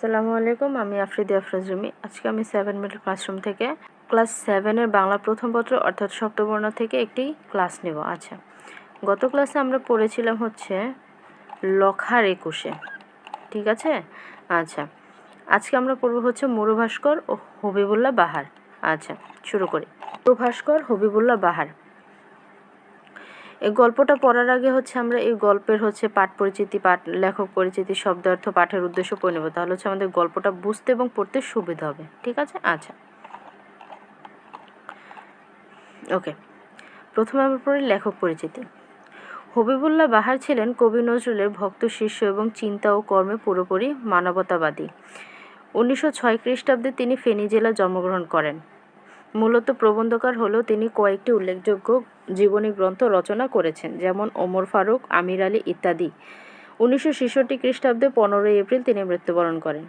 আসসালামু আলাইকুম, আমি আফ্রিদি আফরোজ রুমি আজকে আমি সেভেন মিডল ক্লাসরুম থেকে ক্লাস সেভেনের বাংলা প্রথম পত্র অর্থাৎ সপ্তবর্ণ থেকে একটি ক্লাস নেব। আচ্ছা গত ক্লাসে আমরা পড়েছিলাম হচ্ছে লখার একুশে। ঠিক আছে? আচ্ছা আজকে আমরা পড়ব হচ্ছে মরুভাস্কর ও হবিবুল্লাহ বাহার। আচ্ছা শুরু করি। মরুভাস্কর, হবিবুল্লাহ বাহার। এই গল্পটা পড়ার আগে হচ্ছে আমরা এই গল্পের হচ্ছে পাঠ পরিচিতি, পাঠ, লেখক পরিচিতি শব্দার্থ পাঠের উদ্দেশ্য পড়ে নেব। তাহলে হচ্ছে আমাদের গল্পটা বুঝতে এবং পড়তে সুবিধা হবে। ঠিক আছে? আচ্ছা। ওকে। প্রথমে আমরা পড়ি লেখক পরিচিতি। হবিবুল্লাহ বাহার ছিলেন কবি নজরুলের ভক্ত, শিষ্য এবং চিন্তা ও কর্মে পুরোপুরি মানবতাবাদী। উনিশশো ছয় খ্রিস্টাব্দে তিনি ফেনী জেলায় জন্মগ্রহণ করেন। মূলত প্রবন্ধকার হলেও তিনি কয়েকটি উল্লেখযোগ্য জীবনী গ্রন্থ রচনা করেছেন, যেমন ওমর ফারুক, আমির আলী ইত্যাদি। উনিশশো ছেষট্টি খ্রিস্টাব্দে পনেরোই এপ্রিল তিনি মৃত্যুবরণ করেন।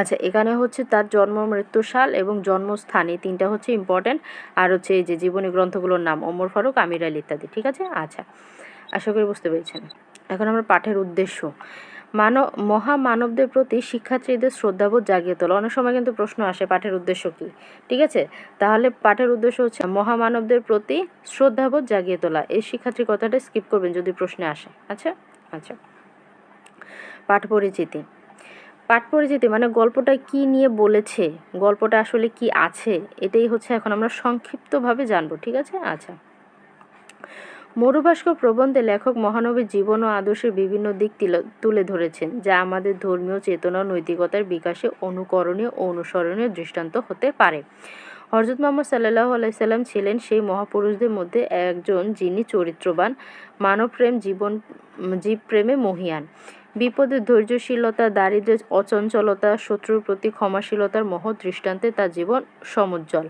আচ্ছা এখানে হচ্ছে তার জন্ম, মৃত্যু সাল এবং জন্মস্থান, এই তিনটা হচ্ছে ইম্পর্ট্যান্ট আর হচ্ছে এই যে জীবনী গ্রন্থগুলোর নাম, ওমর ফারুক, আমির আলী ইত্যাদি, ঠিক আছে? আচ্ছা আশা করি বুঝতে পেরেছেন। এখন আমরা পাঠের উদ্দেশ্য। মানব, মহামানবদের প্রতি শিক্ষার্থীদের শ্রদ্ধাবোধ জাগিয়ে তোলা। অনেক সময় কিন্তু প্রশ্ন আসে, পাঠের উদ্দেশ্য কী? ঠিক আছে? তাহলে পাঠের উদ্দেশ্য হচ্ছে মহামানবদের প্রতি শ্রদ্ধাবোধ জাগিয়ে তোলা। এই শিক্ষার্থী কথাটা স্কিপ করবেন যদি প্রশ্নে আসে। আচ্ছা? আচ্ছা। পাঠ পরিচিতি। পাঠ পরিচিতি মানে গল্পটা কি নিয়ে বলেছে? গল্পটা আসলে কি আছে? এটাই হচ্ছে এখন আমরা সংক্ষিপ্তভাবে জানব। ঠিক আছে? আচ্ছা। মরুভাস্কর প্রবন্ধে লেখক মহানবীর জীবন ও আদর্শের বিভিন্ন দিক তুলে ধরেছেন, যা আমাদের ধর্মীয় চেতনা নৈতিকতার বিকাশে অনুকরণীয় ও অনুসরণীয় দৃষ্টান্ত হতে পারে। হজরত মোহাম্মদ সাল্লাহ আলাইসাল্লাম ছিলেন সেই মহাপুরুষদের মধ্যে একজন যিনি চরিত্রবান, মানবপ্রেম, জীবন, জীবপ্রেমে মহিয়ান। বিপদে ধৈর্যশীলতা দারিদ্র্যের অচঞ্চলতা, শত্রুর প্রতি ক্ষমাশীলতার মহৎ দৃষ্টান্তে তার জীবন সমুজ্জ্বল।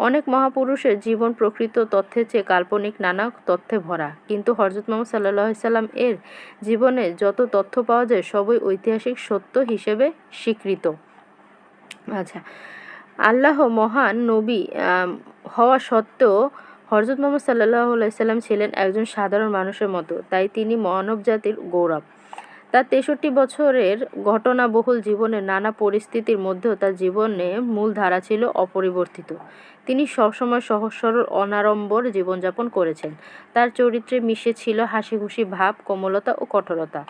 অনেক মহাপুরুষের জীবন প্রকৃত তথ্যের চেয়ে কাল্পনিক নানা তথ্যে ভরা। কিন্তু হরজত মোহাম্মদ সাল্লাহ সাল্লাম এর জীবনে যত তথ্য পাওয়া যায়, সবই ঐতিহাসিক সত্য হিসেবে স্বীকৃত। আচ্ছা আল্লাহ মহান নবী হওয়া সত্ত্বেও হরজত মোহাম্মদ সাল্লাহ সাল্লাম ছিলেন একজন সাধারণ মানুষের মতো, তাই তিনি মানব জাতির গৌরব। তার তেষট্টি বছরের ঘটনাবহুল জীবনের নানা পরিস্থিতির মধ্যেও তার জীবনে মূল ধারা ছিল অপরিবর্তিত। তিনি সবসময় সহজ, সরল, অনাড়ম্বর জীবনযাপন করেছেন। তার চরিত্রে মিশে ছিল হাসিখুশি, ভাব, কোমলতা ও কঠোরতা।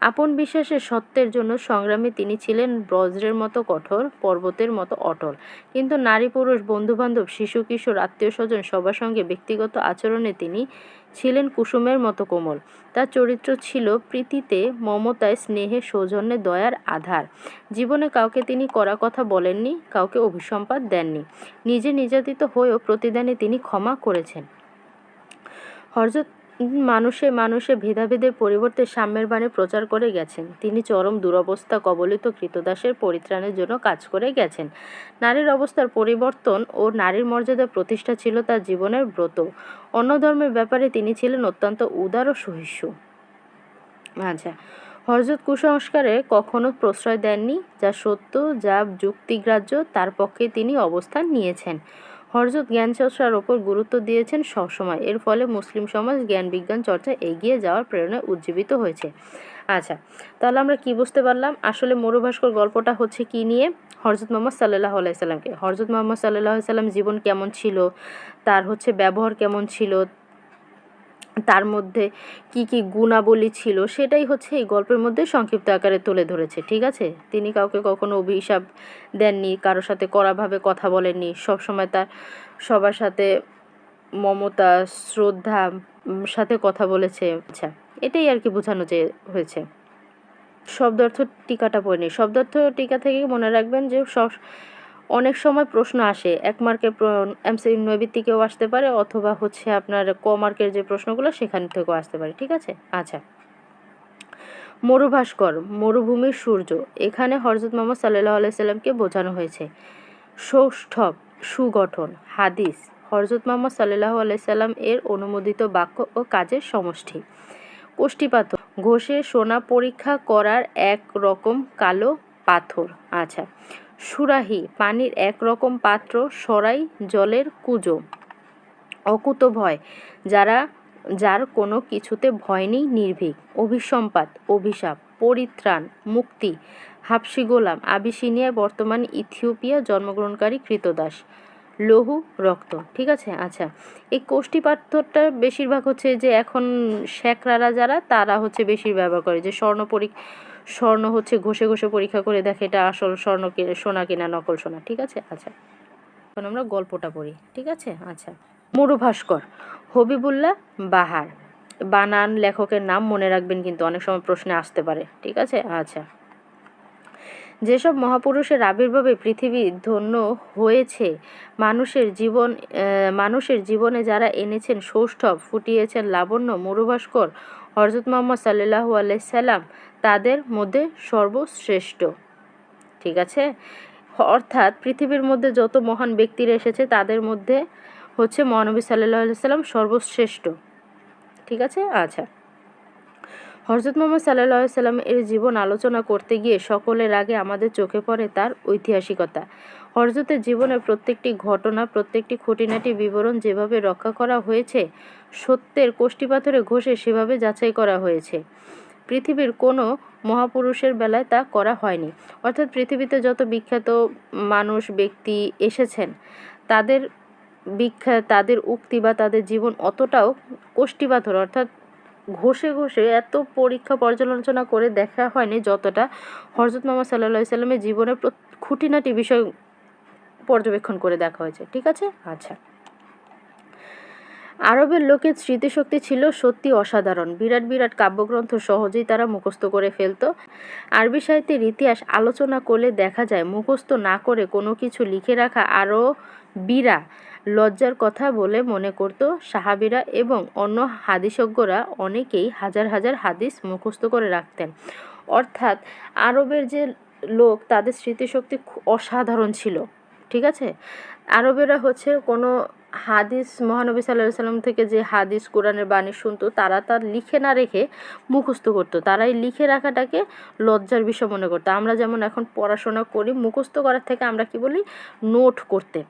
আপন বিশ্বাসের সত্যের জন্য সংগ্রামে তিনি ছিলেন বজ্রের মতো কঠোর, পর্বতের মতো অটল। কিন্তু নারী পুরুষ, বন্ধুবান্ধব, শিশু, কিশোর, আত্মীয় স্বজন, সবার সঙ্গে ব্যক্তিগত আচরণে তিনি ছিলেন কুসুমের মতো কোমল। তার চরিত্র ছিল প্রীতিতে, মমতায়, স্নেহে, সৌজন্যে, দয়ার আধার। জীবনে কাউকে তিনি করা কথা বলেননি, কাউকে অভিসম্পাদ দেননি। নিজে নির্যাতিত হয়েও প্রতিদানে তিনি ক্ষমা করেছেন। হরজত মানুষে মানুষে ভেদাভেদের পরিবর্তে সাম্যের বাণী প্রচার করে গেছেন। তিনি চরম দুরবস্থা, কবলিত কৃতদাসের পরিত্রাণের জন্য কাজ করে গেছেন। নারীর অবস্থার পরিবর্তন ও নারীর মর্যাদা প্রতিষ্ঠা ছিল তার জীবনের ব্রত। অন্য ধর্মের ব্যাপারে তিনি ছিলেন অত্যন্ত উদার ও সহিষ্ণু। আচ্ছা হরজত কুসংস্কারে কখনো প্রশ্রয় দেননি যা সত্য, যা যুক্তিগ্রাহ্য, তার পক্ষে তিনি অবস্থান নিয়েছেন। হরজত জ্ঞান চর্চার ওপর গুরুত্ব দিয়েছেন সবসময়। এর ফলে মুসলিম সমাজ জ্ঞান বিজ্ঞান চর্চা এগিয়ে যাওয়ার প্রেরণায় উজ্জীবিত হয়েছে। আচ্ছা তাহলে আমরা কি বুঝতে পারলাম? আসলে মরুভাস্কর গল্পটা হচ্ছে কি নিয়ে? হরজত মোহাম্মদ সাল্লাহ আলাইসাল্লামকে হরজত মোহাম্মদ সাল্লাহ সাল্লাম জীবন কেমন ছিল? তার হচ্ছে ব্যবহার কেমন ছিল? তার মধ্যে কি কি গুণাবলী ছিল সেটাই হচ্ছে এই গল্পের মধ্যে সংক্ষিপ্ত আকারে তুলে ধরেছে, ঠিক আছে? তিনি কাউকে কখনো অভিশাপ দেননি, কারোর সাথে কড়াভাবে কথা বলেননি, সবসময় তার সবার সাথে মমতা, শ্রদ্ধা সাথে কথা বলেছে। আচ্ছা এটাই আর কি বোঝানো যে হয়েছে। শব্দার্থ টিকাটা পড়েনি শব্দার্থ টিকা থেকে মনে রাখবেন যে সব অনেক সময় প্রশ্ন আসে, এক মার্কের এমসি নৈবিত্তিকেও আসতে পারে অথবা হচ্ছে আপনার ক মার্কের যে প্রশ্নগুলো সেখান থেকেও আসতে পারে, ঠিক আছে? আচ্ছা। মরুভাস্কর, মরুভূমির সূর্য, এখানে হরজত মোহাম্মদ সাল্লাহ আলাইসাল্লামকে বোঝানো হয়েছে। সৌষ্ঠব সুগঠন, হাদিস হরজত মোহাম্মদ সাল্লাহ আলাইসাল্লাম এর অনুমোদিত বাক্য ও কাজের সমষ্টি। কোষ্ঠীপাত ঘষে সোনা পরীক্ষা করার এক রকম কালো পাথর আচ্ছা। সুরাহি, পানির একরকম পাত্র, সরাই জলের কুজো। অকুত ভয়, যারা, যার কোনো কিছুতে ভয় নেই নির্ভীক। অভিসম্পাত, অভিশাপ, পরিত্রাণ, মুক্তি। হাবশি গোলাম আবিসিনিয়ায় বর্তমান ইথিওপিয়া, জন্মগ্রহণকারী কৃতদাস। লহু, রক্ত, ঠিক আছে? আচ্ছা এই কোষ্ঠী পাথরটা বেশিরভাগ হচ্ছে যে এখন শেখরারা যারা, তারা হচ্ছে বেশি ব্যবহার করে, যে স্বর্ণ পরি স্বর্ণ হচ্ছে ঘষে ঘষে পরীক্ষা করে দেখে এটা আসল স্বর্ণ সোনা কিনা, নকল সোনা, ঠিক আছে? আচ্ছা। এখন আমরা গল্পটা পড়ি, ঠিক আছে? আচ্ছা। মরু ভাস্কর, হবিবুল্লাহ বাহার। বানান লেখকের নাম মনে রাখবেন কিন্তু অনেক সময় প্রশ্নে আসতে পারে, ঠিক আছে? আচ্ছা। যেসব মহাপুরুষের আবির্ভাবে পৃথিবী ধন্য হয়েছে, মানুষের জীবন মানুষের জীবনে যারা এনেছেন সৌষ্ঠব, ফুটিয়েছেন লাবণ্য মরুভাস্কর হরজত মোহাম্মদ সাল্লাহু আলাইসাল্লাম তাদের মধ্যে সর্বশ্রেষ্ঠ। ঠিক আছে? অর্থাৎ পৃথিবীর মধ্যে যত মহান ব্যক্তিরা এসেছে, তাদের মধ্যে হচ্ছে মহানবী সাল্লাহ সাল্লাম সর্বশ্রেষ্ঠ। ঠিক আছে? আচ্ছা। হজরত মোহাম্মদ সাল্লাহ সাল্লাম এর জীবন আলোচনা করতে গিয়ে সকলের আগে আমাদের চোখে পড়ে তার ঐতিহাসিকতা। হরজতের জীবনের প্রত্যেকটি ঘটনা, প্রত্যেকটি খুঁটিনাটি বিবরণ যেভাবে রক্ষা করা হয়েছে, সত্যের কোষ্ঠীপাথরে ঘষে সেভাবে যাচাই করা হয়েছে। পৃথিবীর কোনো মহাপুরুষের বেলায় তা করা হয়নি। অর্থাৎ পৃথিবীতে যত বিখ্যাত মানুষ, ব্যক্তি এসেছেন, তাদের বিখ্যা, তাদের উক্তি বা তাদের জীবন অতটাও কোষ্ঠীপাথর অর্থাৎ ঘষে ঘষে এত পরীক্ষা পর্যালোচনা করে দেখা হয়নি যতটা হরজত মোহাম্মদ সাল্লা সাল্লামের জীবনের খুঁটিনাটি বিষয় পর্যবেক্ষণ করে দেখা হয়েছে। ঠিক আছে? আচ্ছা। আরবের লোকের স্মৃতিশক্তি ছিল সত্যি অসাধারণ। বিরাট বিরাট কাব্যগ্রন্থ সহজেই তারা মুখস্থ করে ফেলতো। আরবি সাহিত্যের ইতিহাস আলোচনা করলে দেখা যায়, মুখস্থ না করে কোনো কিছু লিখে রাখা আরও বীরা লজ্জার কথা বলে মনে করত। সাহাবিরা এবং অন্য হাদিসজ্ঞরা অনেকেই হাজার হাজার হাদিস মুখস্থ করে রাখতেন। অর্থাৎ আরবের যে লোক, তাদের স্মৃতিশক্তি অসাধারণ ছিল। ঠিক আছে? আরবেরা হচ্ছে কোনো হাদিস, মহানবী সাল্লাহ সাল্লাম থেকে যে হাদিস কোরআনের বাণী শুনতো, তারা তার লিখে না রেখে মুখস্থ করতো। তারাই লিখে রাখাটাকে লজ্জার বিষয় মনে করতো। আমরা যেমন এখন পড়াশোনা করি, মুখস্থ করার থেকে আমরা কি বলি? নোট করতে।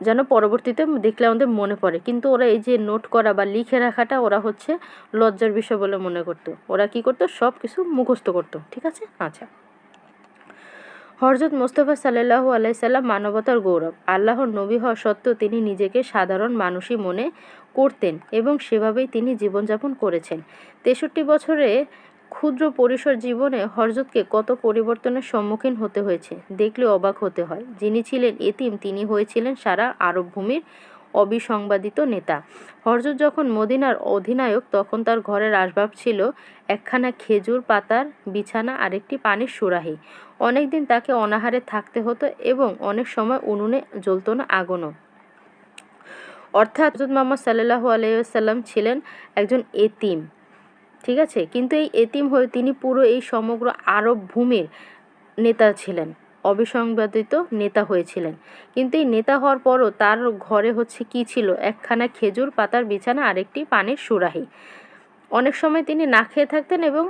যেন পরবর্তীতে দেখলে আমাদের মনে পড়ে। কিন্তু ওরা এই যে নোট করা বা লিখে রাখাটা, ওরা হচ্ছে লজ্জার বিষয় বলে মনে করতো। ওরা কি করতো? সব কিছু মুখস্থ করতো। ঠিক আছে? আচ্ছা। হরজত মোস্তফা সাল্লাহু আলাইসাল্লাম মানবতার গৌরব। আল্লাহর নবী হওয়া সত্ত্বেও তিনি নিজেকে সাধারণ মানুষই মনে করতেন এবং সেভাবেই তিনি জীবনযাপন করেছেন। তেষট্টি বছরে ক্ষুদ্র পরিসর জীবনে হরজতকে কত পরিবর্তনের সম্মুখীন হতে হয়েছে দেখলে অবাক হতে হয়। যিনি ছিলেন এতিম, তিনি হয়েছিলেন সারা আরব ভূমির অবিসংবাদিত নেতা। হরজত যখন মদিনার অধিনায়ক, তখন তার ঘরের আসবাব ছিল একখানা খেজুর পাতার বিছানা আর একটি পানির সুরাহি। অনেকদিন তাকে অনাহারে থাকতে হতো এবং অনেক সময় উনুনে জ্বলতো না আগুনও। অর্থাৎ হজরত মোহাম্মদ সাল্লাহু আলাইসাল্লাম ছিলেন একজন এতিম, ঠিক আছে? কিন্তু এই এতিম হয়ে তিনি পুরো এই সমগ্র আরব ভূমির নেতা ছিলেন, অবিসংবাদিত নেতা হয়েছিলেন। কিন্তু এই নেতা হওয়ার পরও তার ঘরে হচ্ছে কি ছিল? একখানা খেজুর পাতার বিছানা, আরেকটি পানির সুরাহি। অনেক সময় তিনি না খেয়ে থাকতেন এবং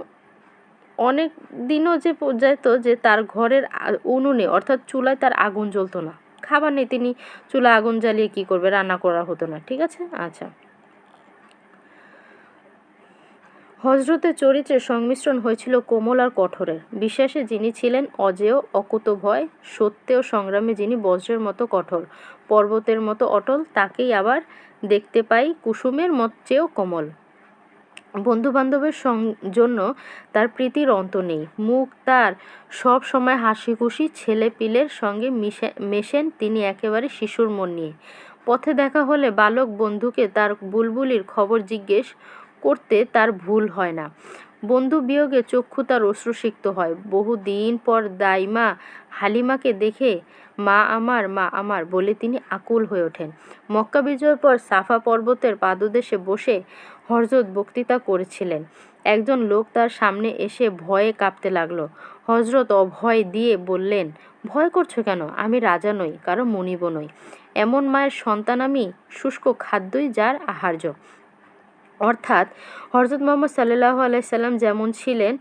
অনেক দিনও যে যেত যে তার ঘরের উনুনে, অর্থাৎ চুলায় তার আগুন জ্বলতো না। খাবার নেই, তিনি চুলা আগুন জ্বালিয়ে কি করবে? রান্না করা হতো না, ঠিক আছে? আচ্ছা। হজরতের চরিত্রের সংমিশ্রণ হয়েছিল কোমল আর কঠোরের। বিশ্বাসে যিনি ছিলেন অজেয়, অকুতভয়, সত্যে ও সংগ্রামে যিনি বজ্রের মতো কঠোর, পর্বতের মতো অটল, তাকেই আবার দেখতে পাই কুসুমের মত চেয়েও কোমল। বন্ধু বান্ধবের জন্য তার প্রীতির অন্ত নেই। মুখ তার সব সময় হাসি খুশি ছেলে পিলের সঙ্গে মিশে, মেশেন তিনি একেবারে শিশুর মন নিয়ে। পথে দেখা হলে বালক বন্ধুকে তার বুলবুলির খবর জিজ্ঞেস করতে তার ভুল হয় না। বন্ধু বিয়োগে চক্ষু তার অশ্রুসিক্ত হয়। বহু দিন পর দাইমা হালিমাকে দেখে, মা আমার মা আমার বলে তিনি আকুল হয়ে ওঠেন। মক্কা বিজয়ের পর সাফা পর্বতের পাদদেশে বসে হরজত বক্তৃতা করেছিলেন। একজন লোক তার সামনে এসে ভয়ে কাঁপতে লাগল। হজরত অভয় দিয়ে বললেন, ভয় করছ কেন? আমি রাজা নই, কারও মনিব নই। এমন মায়ের সন্তান আমি, শুষ্ক খাদ্যই যার আহার্য। অর্থাৎ হরজত মোহাম্মদ সাল্লাহ আলাইসাল্লাম যেমন ছিলেন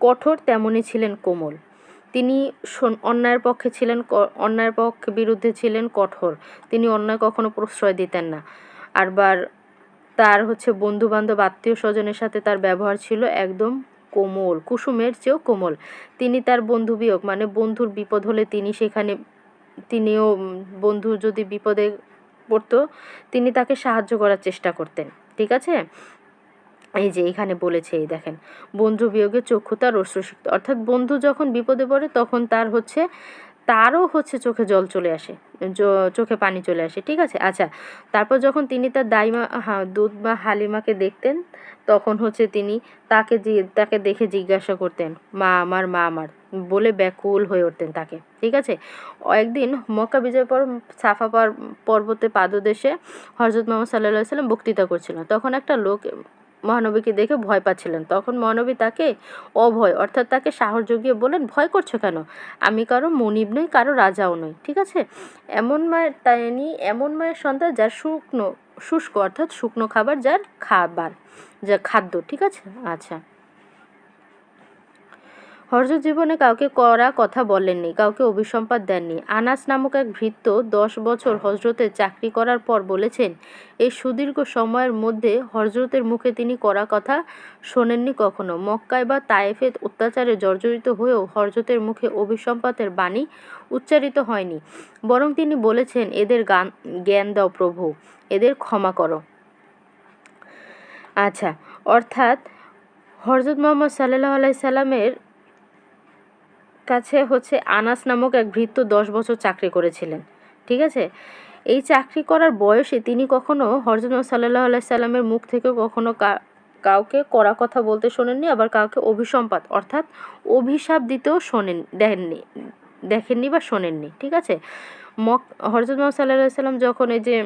কঠোর তেমনই ছিলেন কোমল। তিনি অন্যায়ের পক্ষে ছিলেন অন্যায়ের পক্ষে বিরুদ্ধে ছিলেন কঠোর। তিনি অন্যায় কখনো প্রশ্রয় দিতেন না। আরবার তার হচ্ছে বন্ধু বান্ধব আত্মীয় স্বজনের সাথে তার ব্যবহার ছিল একদম কোমল, কুসুমের চেয়েও কোমল। তিনি তার বন্ধু বিয়োগ মানে বন্ধুর বিপদ হলে তিনি সেখানে, তিনিও বন্ধু যদি বিপদে পড়তো, তিনি তাকে সাহায্য করার চেষ্টা করতেন, ঠিক আছে? এই যে এখানে বলেছে, এই দেখেন, বন্ধু বিয়োগে চক্ষু তার অশ্রুসিক্ত। অর্থাৎ বন্ধু যখন বিপদে পড়ে, তখন তার হচ্ছে তারও হচ্ছে চোখে জল চলে আসে চোখে পানি চলে আসে, ঠিক আছে? আচ্ছা তারপর যখন তিনি তার দাইমা দুধ বা হালিমাকে দেখতেন, তখন হচ্ছে তিনি তাকে তাকে দেখে জিজ্ঞাসা করতেন, মা আমার মা আমার, বলে ব্যাকুল হয়ে উঠতেন তাকে, ঠিক আছে? একদিন মক্কা বিজয় পর, সাফা পার- পর্বতে পাদদেশে হজরত মোহাম্মদ সাল্লাহ সাল্লাম বক্তৃতা করছিলেন। তখন একটা লোক মহানবীকে দেখে ভয় পাচ্ছিলেন। তখন মহানবী তাকে, অভয়, অর্থাৎ তাকে সাহস জুগিয়ে বলেন ভয় করছ কেন? আমি কারও মনিব নই, কারও রাজাও নই, ঠিক আছে? এমন মায়ের তাইনি এমন মায়ের সন্তান যার শুকনো, শুষ্ক, অর্থাৎ শুকনো খাবার, যার খাবার যা খাদ্য, ঠিক আছে? আচ্ছা। হরজত জীবনে কাউকে করা কথা বলেননি, কাউকে অভিসম্পাদ দেননি। আনাস নামক এক ভৃত্য দশ বছর হজরতের চাকরি করার পর বলেছেন, এই সুদীর্ঘ সময়ের মধ্যে হজরতের মুখে তিনি করা কথা শোনেননি কখনো। মক্কায় বা তায়েফে অত্যাচারে জর্জরিত হয়েও হরজতের মুখে অভিসম্পাতের বাণী উচ্চারিত হয়নি। বরং তিনি বলেছেন, এদের গান, জ্ঞান দাও প্রভু, এদের ক্ষমা করো। আচ্ছা অর্থাৎ হরজত মোহাম্মদ সাল্লাহ আলাই সাল্লামের কাছে হচ্ছে আনাস নামক এক ভৃত্য দশ বছর চাকরি করেছিলেন, ঠিক আছে? এই চাকরি করার বয়সে তিনি কখনো মোহাম্মদ সাল্লাহ আলাই সাল্লামের মুখ থেকে কখনো কাউকে কড়া কথা বলতে শোনেননি, আবার কাউকে অভিসম্পাত, অর্থাৎ অভিশাপ দিতেও শোনেন, দেখেননি দেখেননি বা শোনেননি, ঠিক আছে? মক মোহাম্মদ সাল্লাহ সাল্লাম যখন এই যে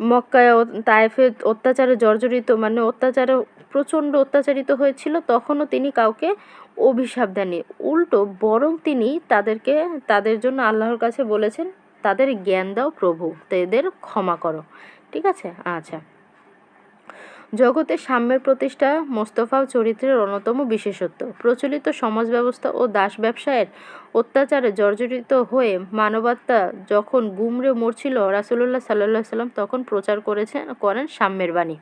মক্কায় তায়েফে অত্যাচারে জর্জরিত মানে অত্যাচারে প্রচণ্ড অত্যাচারিত হয়েছিল, তখনও তিনি কাউকে অভিশাপ দেননি। উল্টো বরং তিনি তাদেরকে, তাদের জন্য আল্লাহর কাছে বলেছেন, তাদের জ্ঞান দাও প্রভু, তাদের ক্ষমা করো। ঠিক আছে? আচ্ছা। জগতে সাম্যের প্রতিষ্ঠা মোস্তফা চরিত্রের অন্যতম বিশেষত্ব। প্রচলিত সমাজ ব্যবস্থা ও দাস ব্যবসায়ের অত্যাচারে জর্জরিত হয়ে মানবাত্মা যখন গুমরে মরছিল রাসুলুল্লাহ সাল্লাহ সাল্লাম, তখন প্রচার করেছেন, করেন সাম্যের বাণী।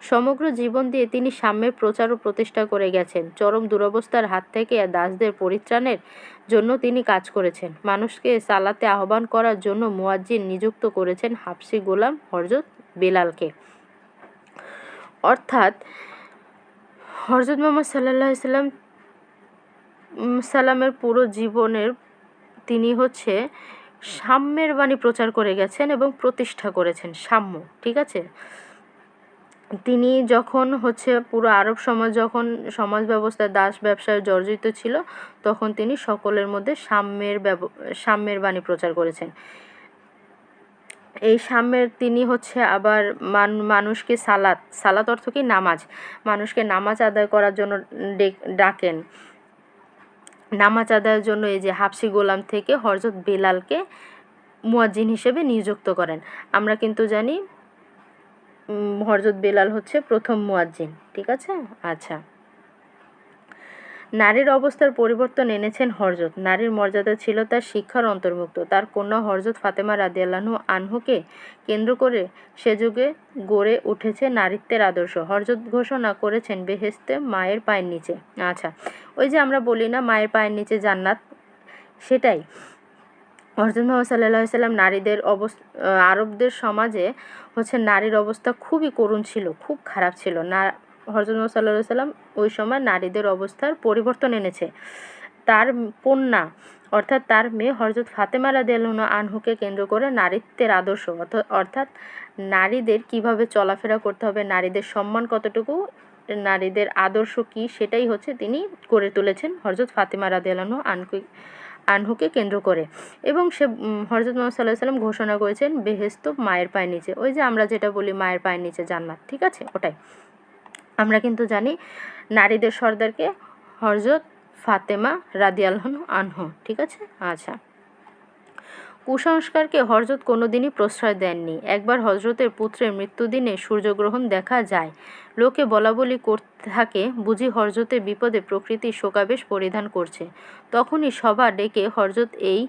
সমগ্র জীবন দিয়ে তিনি সাম্যের প্রচার ও প্রতিষ্ঠা করে গেছেন। চরম দুরবস্থার হাত থেকে দাসদের পরিত্রাণের জন্য তিনি কাজ করেছেন। মানুষকে সালাতে আহ্বান করার জন্য মুয়াজ্জিন নিযুক্ত করেছেন হাফসি গোলাম হরজত বেলালকে। অর্থাৎ হরজত মোহাম্মদ সাল্লাহ সাল্লাম সাল্লামের পুরো জীবনের তিনি হচ্ছে সাম্যের বাণী প্রচার করে গেছেন এবং প্রতিষ্ঠা করেছেন, সাম্য, ঠিক আছে? তিনি যখন হচ্ছে পুরো আরব সমাজ যখন সমাজ ব্যবস্থা দাস ব্যবসায় জর্জরিত ছিল, তখন তিনি সকলের মধ্যে সাম্যের সাম্যের বাণী প্রচার করেছেন। এই সাম্যের তিনি হচ্ছে আবার মান, মানুষকে সালাত সালাত অর্থ কি? নামাজ। মানুষকে নামাজ আদায় করার জন্য ডেক- ডাকেন। নামাজ আদায়ের জন্য এই যে হাফসি গোলাম থেকে হরজত বেলালকে মুয়াজ্জিন হিসেবে নিযুক্ত করেন। আমরা কিন্তু জানি হরজত বেলাল হচ্ছে প্রথম মুয়াজ্জিন, ঠিক আছে? আচ্ছা। নারীর অবস্থার পরিবর্তন এনেছেন হরজত। নারীর মর্যাদা ছিল তার শিক্ষার অন্তর্ভুক্ত। তার কন্যা হরজত ফাতেমা রাদিয়াল্লাহু আনহুকে কেন্দ্র করে সে যুগে গড়ে উঠেছে নারীত্বের আদর্শ। হরজত ঘোষণা করেছেন বেহেস্তে মায়ের পায়ের নিচে। আচ্ছা ওই যে আমরা বলি না, মায়ের পায়ের নিচে জান্নাত? সেটাই। হরজত মোহাম্মদ সাল্লাহ সাল্লাম নারীদের অবস্থা, আরবদের সমাজে হচ্ছে নারীর অবস্থা খুবই করুণ ছিল, খুব খারাপ ছিল। না হরজত মোহাম্মদ সাল্লাম ওই সময় নারীদের অবস্থার পরিবর্তন এনেছে। তার কন্যা, অর্থাৎ তার মেয়ে হরজত ফাতেমা রাদিয়াল্লাহু আনহুকে কেন্দ্র করে নারীত্বের আদর্শ, অর্থ- অর্থাৎ নারীদের কীভাবে চলাফেরা করতে হবে, নারীদের সম্মান কতটুকু, নারীদের আদর্শ কি, সেটাই হচ্ছে তিনি করে তুলেছেন হরজত ফাতেমা রাদিয়াল্লাহু আনহু, আনহুকে কেন্দ্র করে। এবং সে হরজত মোহাম্মদ সাল্লাহ সাল্লাম ঘোষণা করেছেন বেহেস্ত মায়ের পায়ের নিচে। ওই যে আমরা যেটা বলি মায়ের পায়ের নিচে জান্নাত, ঠিক আছে? ওটাই। আমরা কিন্তু জানি নারীদের সর্দারকে হরজত ফাতেমা রাদিয়াল্লাহু আনহ, ঠিক আছে? আচ্ছা। কুসংস্কারকে হরজত কোনোদিনই প্রশ্রয় দেননি। একবার হজরতের পুত্রের মৃত্যুদিনে সূর্যগ্রহণ দেখা যায়। লোকে বলাবলি করতে থাকে, বুঝি হরজতের বিপদে প্রকৃতি শোকাবেশ পরিধান করছে। তখনই সভা ডেকে হরজত এই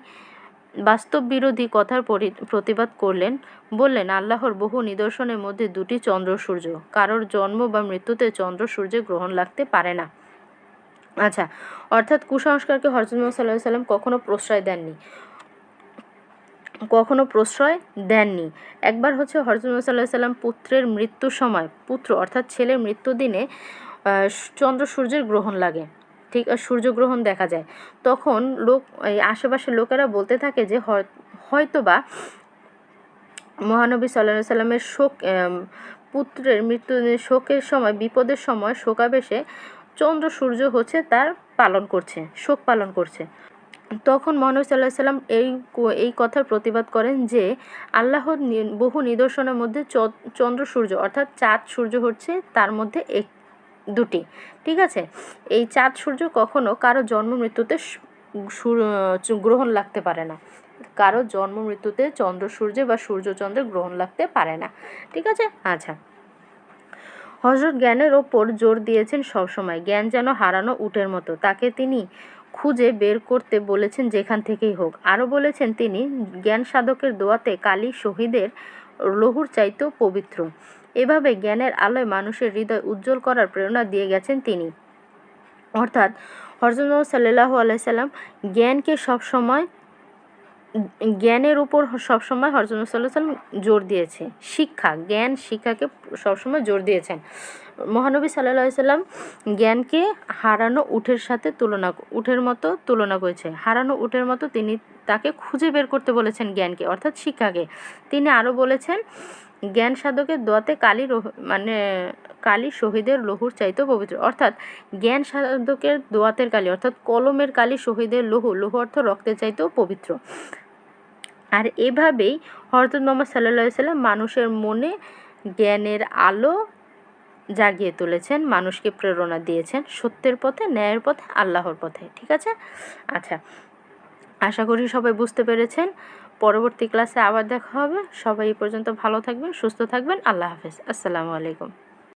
বাস্তব বিরোধী কথার পরি- প্রতিবাদ করলেন, বললেন, আল্লাহর বহু নিদর্শনের মধ্যে দুটি চন্দ্র সূর্য। কারোর জন্ম বা মৃত্যুতে চন্দ্র সূর্যের গ্রহণ লাগতে পারে না। আচ্ছা অর্থাৎ কুসংস্কারকে মোহাম্মদ সাল্লাহ সাল্লাম কখনো প্রশ্রয় দেননি। কখনো প্রশ্রয় দেননি। একবার হচ্ছে মোহাম্মদ সাল্লাহ সাল্লাম পুত্রের মৃত্যুর সময়, পুত্র অর্থাৎ ছেলের মৃত্যুর দিনে চন্দ্র সূর্যের গ্রহণ লাগে। ঠিক সূর্যগ্রহণ দেখা যায়। তখন লোক, এই আশেপাশের লোকেরা বলতে থাকে যে, হয়- হয়তোবা মহানবী সাল্লাহ সাল্লামের শোক পুত্রের মৃত্যু শোকের সময়, বিপদের সময় শোকাবেশে চন্দ্র, সূর্য হচ্ছে তার পালন করছে, শোক পালন করছে। তখন মহানবী সাল্লাহ সাল্লাম এই এই কথার প্রতিবাদ করেন যে, আল্লাহর বহু নিদর্শনের মধ্যে চন্দ্র, সূর্য অর্থাৎ চাঁদ, সূর্য হচ্ছে তার মধ্যে এক দুটি, ঠিক আছে? এই চাঁদ সূর্য কখনো কারও জন্ম মৃত্যুতে গ্রহণ লাগতে পারে না। কারও জন্ম মৃত্যুতে চন্দ্র সূর্যে বা সূর্য চন্দ্রের গ্রহণ লাগতে পারে না। ঠিক আছে? আচ্ছা। হজরত জ্ঞানের ওপর জোর দিয়েছেন সবসময় জ্ঞান যেন হারানো উটের মতো। তাকে তিনি খুঁজে বের করতে বলেছেন যেখান থেকেই হোক। আরও বলেছেন তিনি, জ্ঞান সাধকের দোয়াতে কালী শহীদের লহুর চাইতেও পবিত্র। এভাবে জ্ঞানের আলোয় মানুষের হৃদয় উজ্জ্বল করার প্রেরণা দিয়ে গেছেন তিনি। অর্থাৎ মোহাম্মদ সাল্লাহ আলাইসাল্লাম জ্ঞানকে সবসময়, জ্ঞানের উপর সবসময় হজরত সাল্লাহ সাল্লাম জোর দিয়েছে। শিক্ষা, জ্ঞান শিক্ষাকে সবসময় জোর দিয়েছেন। মহানবী সাল্লাহ সাল্লাম জ্ঞানকে হারানো উঠের সাথে তুলনা উঠের মতো তুলনা করেছে। হারানো উঠের মতো তিনি তাকে খুঁজে বের করতে বলেছেন জ্ঞানকে, অর্থাৎ শিক্ষাকে। তিনি আরও বলেছেন জ্ঞান সাধকের দোয়াতে কালী মানে কালী শহীদের লহুর চাইতেও পবিত্র। অর্থাৎ জ্ঞান সাধকের দোয়াতের কালী, অর্থাৎ কলমের কালী শহীদের লহু লহু অর্থ রক্তের চাইতেও পবিত্র। আর এভাবেই হরজত মোহাম্মদ সাল্লা সাল্লাম মানুষের মনে জ্ঞানের আলো জাগিয়ে তুলেছেন, মানুষকে প্রেরণা দিয়েছেন সত্যের পথে, ন্যায়ের পথে, আল্লাহর পথে। ঠিক আছে? আচ্ছা আশা করি সবাই বুঝতে পেরেছেন। পরবর্তী ক্লাসে আবার দেখা হবে। সবাই এই পর্যন্ত ভালো থাকবেন, সুস্থ থাকবেন। আল্লাহ হাফেজ। আসসালামু আলাইকুম।